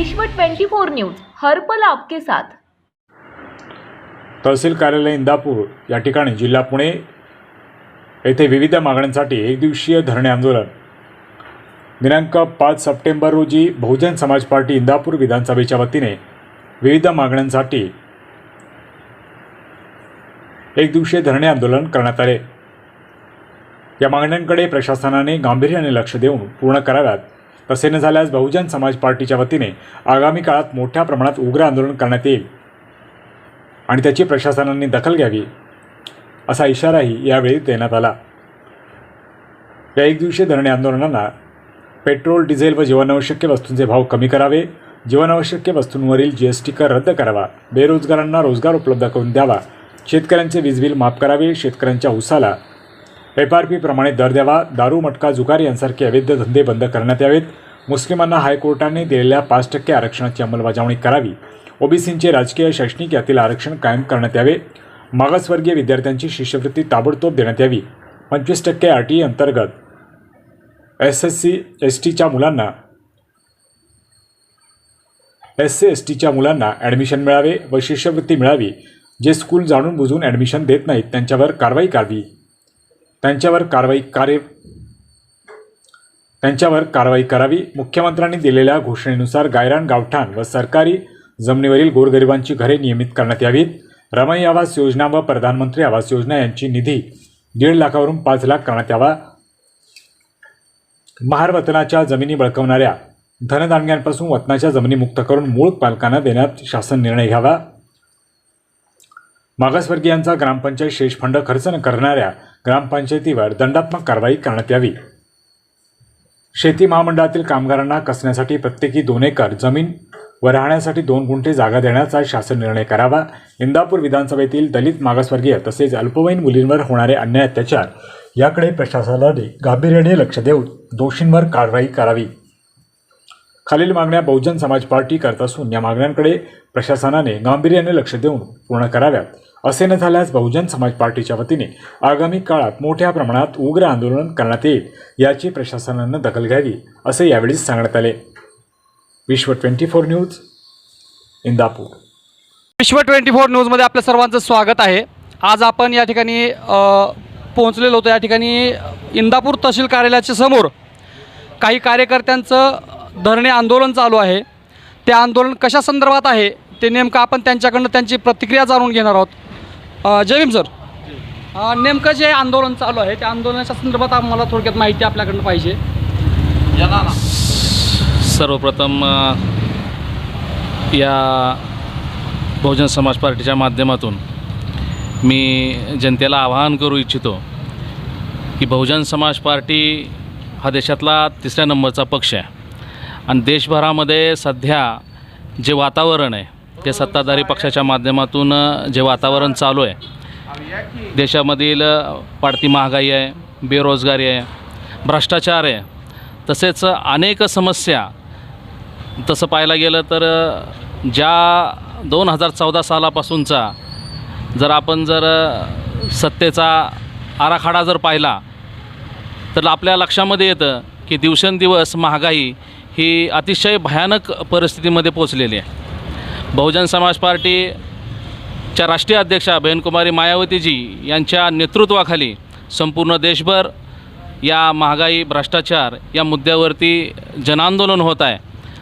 विश्व 24 न्यूज हरपल आपके साथ. तहसील कार्यालय इंदापूर या ठिकाणी जिल्हा पुणे येथे विविध मागण्यांसाठी एकदिवसीय धरणे आंदोलन. दिनांक पाच सप्टेंबर रोजी बहुजन समाज पार्टी इंदापूर विधानसभेच्या वतीने विविध मागण्यांसाठी एकदिवसीय धरणे आंदोलन करण्यात आले. या मागण्यांकडे प्रशासनाने गांभीर्याने लक्ष देऊन पूर्ण कराव्यात. तसे न झाल्यास बहुजन समाज पार्टीच्या वतीने आगामी काळात मोठ्या प्रमाणात उग्र आंदोलन करण्यात येईल आणि त्याची प्रशासनाने दखल घ्यावी असा इशाराही यावेळी देण्यात आला. या एक दिवशी धरणे आंदोलनांना पेट्रोल डिझेल व जीवनावश्यक वस्तूंचे भाव कमी करावे जीवनावश्यक वस्तूंवरील जी एस टी कर रद्द करावा बेरोजगारांना रोजगार उपलब्ध करून द्यावा शेतकऱ्यांचे वीज बिल माफ करावे शेतकऱ्यांच्या उसाला एफ आर पीप्रमाणे दर द्यावा दारू मटका जुगार यांसारखे अवैध धंदे बंद करण्यात यावेत मुस्लिमांना हायकोर्टाने दिलेल्या पाच टक्के आरक्षणाची अंमलबजावणी करावी. ओबीसींचे राजकीय शैक्षणिक यातील आरक्षण कायम करण्यात यावे. मागासवर्गीय विद्यार्थ्यांची शिष्यवृत्ती ताबडतोब देण्यात यावी. पंचवीस टक्के आर टी अंतर्गत एस एस सी एस टीच्या मुलांना एस सी एस टीच्या मुलांना ॲडमिशन मिळावे व शिष्यवृत्ती मिळावी. जे स्कूल जाणून बुजून ॲडमिशन देत नाहीत त्यांच्यावर कारवाई करावी. त्यांच्यावर कारवाई कार्य त्यांच्यावर कारवाई करावी. मुख्यमंत्र्यांनी दिलेल्या घोषणेनुसार गायरान गावठाण व सरकारी जमिनीवरील गोरगरिबांची घरे नियमित करण्यात यावीत. रमाई आवास योजना व प्रधानमंत्री आवास योजना यांची निधी दीड लाखावरून पाच लाख करण्यात यावा. महार वतनाच्या जमिनी बळकवणाऱ्या धनदानग्यांपासून वतनाच्या जमिनी मुक्त करून मूळ पालकांना देण्यात शासन निर्णय घ्यावा. मागासवर्गीयांचा ग्रामपंचायत शेष फंड खर्च न करणाऱ्या ग्रामपंचायतीवर दंडात्मक कारवाई करण्यात यावी. शेती महामंडळातील कामगारांना कसण्यासाठी प्रत्येकी दोन एकर जमीन व राहण्यासाठी दोन गुंठे जागा देण्याचा शासन निर्णय करावा. इंदापूर विधानसभेतील दलित मागासवर्गीय तसेच अल्पवयीन मुलींवर होणारे अन्याय अत्याचार याकडे प्रशासनाने गांभीर्याने लक्ष देऊन दोषींवर कारवाई करावी. खालील मागण्या बहुजन समाज पार्टी करत असून या मागण्यांकडे प्रशासनाने गांभीर्याने लक्ष देऊन पूर्ण कराव्यात. असे न झाल्यास बहुजन समाज पार्टीच्या वतीने आगामी काळात मोठ्या प्रमाणात उग्र आंदोलन करण्यात येईल याची प्रशासनानं दखल घ्यावी असे यावेळी सांगण्यात आले. विश्व ट्वेंटी फोर न्यूज इंदापूर. विश्व ट्वेंटी फोर न्यूजमध्ये आपल्या सर्वांचं स्वागत आहे. आज आपण या ठिकाणी पोहोचलेलो होतो. या ठिकाणी इंदापूर तहसील कार्यालयाच्या समोर काही कार्यकर्त्यांचं धरणे आंदोलन चालू आहे. ते आंदोलन कशा संदर्भात आहे ते नेमकं आपण त्यांच्याकडनं त्यांची प्रतिक्रिया जाणून घेणार आहोत. जय भीम सर. अ, नेमकं जे आंदोलन चालू आहे त्या आंदोलनाच्या संदर्भात आम्हाला थोडक्यात माहिती आपल्याकडनं पाहिजे. सर्वप्रथम या बहुजन समाज पार्टीच्या माध्यमातून मी जनतेला आवाहन करू इच्छितो की बहुजन समाज पार्टी हा देशातला तिसऱ्या नंबरचा पक्ष आहे. आणि देशभरामध्ये सध्या जे वातावरण आहे ते सत्ताधारी पक्षाच्या माध्यमातून जे वातावरण चालू आहे देशामधील वाढती महागाई आहे बेरोजगारी आहे भ्रष्टाचार आहे तसेच अनेक समस्या तसं पाहायला गेलं तर ज्या दोन हजार चौदा सालापासूनचा जर आपण जर सत्तेचा आराखडा जर पाहिला तर आपल्या लक्षामध्ये येतं की दिवसेंदिवस महागाई ही अतिशय भयानक परिस्थितीमध्ये पोचलेली आहे. बहुजन समाज पार्टीच्या राष्ट्रीय अध्यक्षा बहनकुमारी मायावतीजी यांच्या नेतृत्वाखाली संपूर्ण देशभर या महागाई भ्रष्टाचार या मुद्द्यावरती जनांदोलन होत आहे.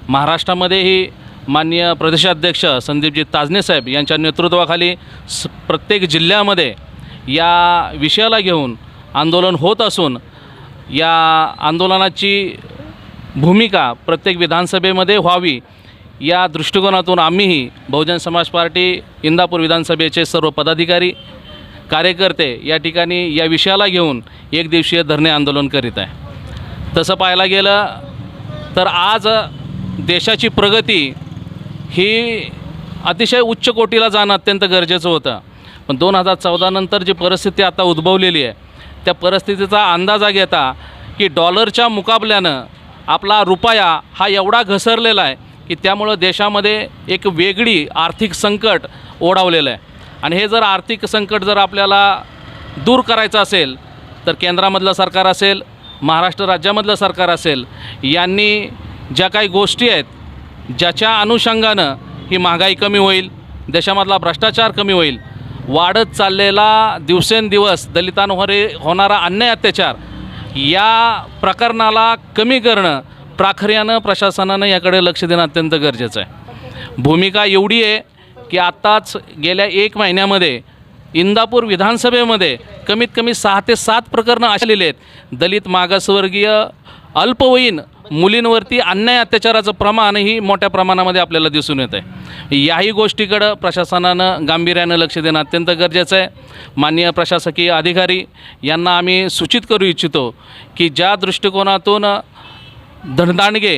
महाराष्ट्रामध्येही माननीय प्रदेशाध्यक्ष संदीपजी ताजनेसाहेब यांच्या नेतृत्वाखाली स प्रत्येक जिल्ह्यामध्ये या विषयाला घेऊन आंदोलन होत असून या आंदोलनाची भूमिका प्रत्येक विधानसभेमध्ये व्हावी या दृष्टिकोनातून आम्हीही बहुजन समाज पार्टी इंदापूर विधानसभेचे सर्व पदाधिकारी कार्यकर्ते या ठिकाणी या विषयाला घेऊन एक दिवसीय धरणे आंदोलन करीत आहे. तसं पाहायला गेलं तर आज देशाची प्रगती ही अतिशय उच्च कोटीला जाणं अत्यंत गरजेचं होतं. पण दोन हजार चौदानंतर जी परिस्थिती आता उद्भवलेली आहे त्या परिस्थितीचा अंदाजा घेता की डॉलरच्या मुकाबल्यानं आपला रुपया हा एवढा घसरलेला आहे की त्यामुळं देशामध्ये एक वेगळी आर्थिक संकट ओढावलेलं आहे. आणि हे जर आर्थिक संकट जर आपल्याला दूर करायचं असेल तर केंद्रामधलं सरकार असेल महाराष्ट्र राज्यामधलं सरकार असेल यांनी ज्या काही गोष्टी आहेत ज्याच्या अनुषंगानं ही महागाई कमी होईल देशामधला भ्रष्टाचार कमी होईल वाढत चाललेला दिवसेंदिवस दलितांवर होणारा अन्याय अत्याचार या प्रकरणाला कमी करणं प्राखर्यानं प्रशासनानं याकडे लक्ष देणं अत्यंत गरजेचं आहे. भूमिका एवढी आहे की आत्ताच गेल्या एक महिन्यामध्ये इंदापूर विधानसभेमध्ये कमीत कमी सहा ते सात प्रकरणं आलेली आहेत दलित मागासवर्गीय अल्पवयीन मुलींवरती अन्याय अत्याचाराचं प्रमाणही मोठ्या प्रमाणामध्ये आपल्याला दिसून येतं आहे याही गोष्टीकडं प्रशासनानं गांभीर्यानं लक्ष देणं अत्यंत गरजेचं आहे. माननीय प्रशासकीय अधिकारी यांना आम्ही सूचित करू इच्छितो की ज्या दृष्टिकोनातून धनदांडगे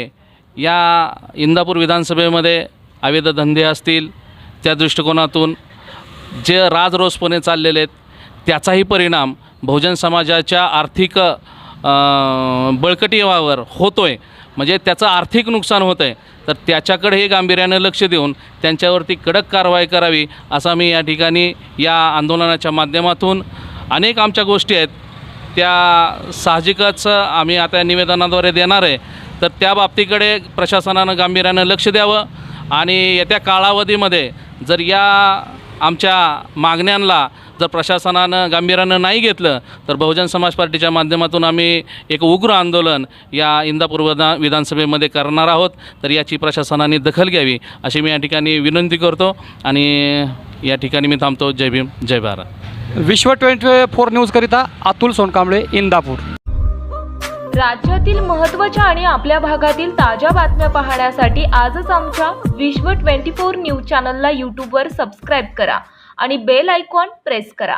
या इंदापूर विधानसभेमध्ये अवैध धंदे असतील त्या दृष्टिकोनातून जे राजरोसपणे चाललेले आहेत त्याचाही परिणाम बहुजन समाजाच्या आर्थिक बळकटीवावर होतो आहे म्हणजे त्याचं आर्थिक नुकसान होतं आहे तर त्याच्याकडेही गांभीर्यानं लक्ष देऊन त्यांच्यावरती कडक कारवाई करावी असा मी या ठिकाणी या आंदोलनाच्या माध्यमातून अनेक आमच्या गोष्टी आहेत. त्या साहजिकच आम्ही आता निवेदनाद्वारे देणार आहे. तर त्या बाबतीकडे प्रशासनानं गांभीर्यानं लक्ष द्यावं आणि येत्या कालावधीमध्ये जर या आमच्या मागण्यांना जर प्रशासनानं गांभीर्यानं नाही घेतलं तर बहुजन समाज पार्टीच्या माध्यमातून आम्ही एक उग्र आंदोलन या इंदापूर विधा विधानसभेमध्ये करणार आहोत. तर याची प्रशासनाने दखल घ्यावी अशी मी या ठिकाणी विनंती करतो आणि या ठिकाणी मी थांबतो. जय भीम जय भारत. विश्व ट्वेंटी फोर न्यूजकरिता अतुल सोनकांबळे इंदापूर. राज्यातील महत्त्वाच्या आणि आपल्या भागातील ताज्या बातम्या पाहण्यासाठी आजच आमच्या विश्व 24 न्यूज चॅनलला यूट्यूबवर सबस्क्राईब करा आणि बेल आयकॉन प्रेस करा.